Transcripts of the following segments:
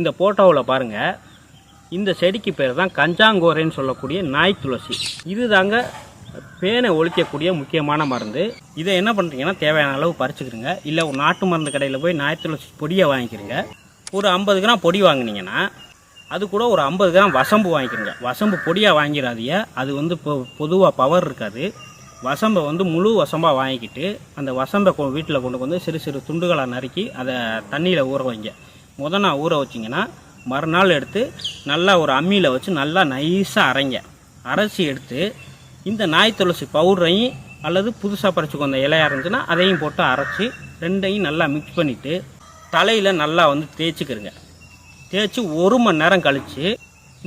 இந்த ஃபோட்டோவில் பாருங்கள் இந்த செடிக்கு பேர் தான் கஞ்சாங்கோரைன்னு சொல்லக்கூடிய நாய் துளசி. இது தாங்க பேனை ஒழிக்கக்கூடிய முக்கியமான மருந்து. இதை என்ன பண்ணுறீங்கன்னா தேவையான அளவு பறிச்சுக்கிறீங்க இல்லை ஒரு நாட்டு மருந்து கடையில் போய் நாய் துளசி பொடியை வாங்கிக்கிறீங்க ஒரு ஐம்பது கிராம் பொடி வாங்கினீங்கன்னா அது கூட ஒரு ஐம்பது கிராம் வசம்பு வாங்கிக்கிறங்க வசம்பு பொடியாக வாங்கிடாதீங்க. அது வந்து இப்போ பொதுவாக பவர் இருக்காது. வசம்பை வந்து முழு வசம்பாக வாங்கிக்கிட்டு அந்த வசம்பை கொ வீட்டில் கொண்டு வந்து சிறு சிறு துண்டுகளாக நறுக்கி அதை தண்ணியில் ஊற வைங்க. முத நாள் ஊற வச்சிங்கன்னா மறுநாள் எடுத்து நல்லா ஒரு அம்மியில் வச்சு நல்லா நைஸாக அரைங்க. அரைச்சி எடுத்து இந்த நாய் துளசி பவுடரையும் அல்லது புதுசாக பறிச்சுக்கோ அந்த இலையாக இருந்துச்சுன்னா அதையும் போட்டு அரைச்சி ரெண்டையும் நல்லா மிக்ஸ் பண்ணிவிட்டு தலையில் நல்லா வந்து தேய்ச்சிக்கிறங்க தேய்ச்சி ஒரு மணி நேரம் கழித்து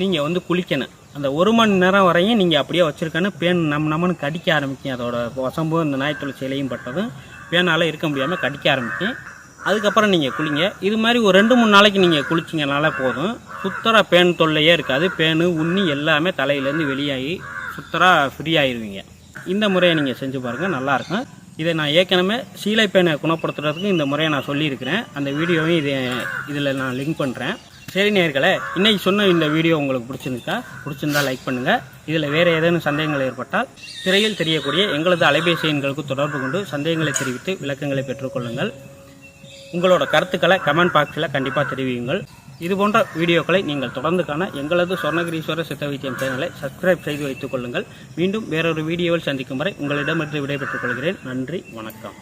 நீங்கள் வந்து குளிக்கணும். அந்த ஒரு மணி நேரம் வரையும் நீங்கள் அப்படியே வச்சுருக்கன்னு பேன் நம்ம நம்மன்னு கடிக்க ஆரம்பிக்கும். அதோட வசம்பும் இந்த நாய் துளசி இலையும் பட்டதும் பேனால் இருக்க முடியாமல் கடிக்க ஆரம்பிக்கும். அதுக்கப்புறம் நீங்கள் குளிங்க. இது மாதிரி ஒரு ரெண்டு மூணு நாளைக்கு நீங்கள் குளிச்சிங்கனால போதும். சுத்தராக பேன் தொல்லையே இருக்காது. பேனு உண்ணி எல்லாமே தலையிலேருந்து வெளியாகி சுத்தராக ஃப்ரீ ஆயிடுவீங்க இந்த முறையை நீங்கள் செஞ்சு பாருங்கள் நல்லாயிருக்கும் இதை நான் ஏற்கனவே சீலை பேனை குணப்படுத்துறதுக்கு இந்த முறையை நான் சொல்லியிருக்கிறேன். அந்த வீடியோவையும் இது இதில் நான் லிங்க் பண்ணுறேன் சரி நேர்களே இன்றைக்கி சொன்ன இந்த வீடியோ உங்களுக்கு பிடிச்சிருந்துக்கா பிடிச்சிருந்தா லைக் பண்ணுங்கள் இதில் வேறு ஏதேனும் சந்தேகங்கள் ஏற்பட்டால் திரையில் தெரியக்கூடிய எங்களது அலைபேசி எண்களுக்கு தொடர்பு கொண்டு சந்தேகங்களை தெரிவித்து விளக்கங்களை பெற்றுக்கொள்ளுங்கள். உங்களோட கருத்துக்களை கமெண்ட் பாக்ஸில் கண்டிப்பாக தெரிவியுங்கள். இது போன்ற வீடியோக்களை நீங்கள் தொடர்ந்து காண எங்களது சொர்ணகிரீஸ்வர சித்த வைத்தியம் சேனலை சப்ஸ்கிரைப் செய்து வைத்துக் கொள்ளுங்கள். மீண்டும் வேறொரு வீடியோவில் சந்திக்கும் வரை உங்களிடமிருந்து விடைபெற்றுக் கொள்கிறேன். நன்றி வணக்கம்.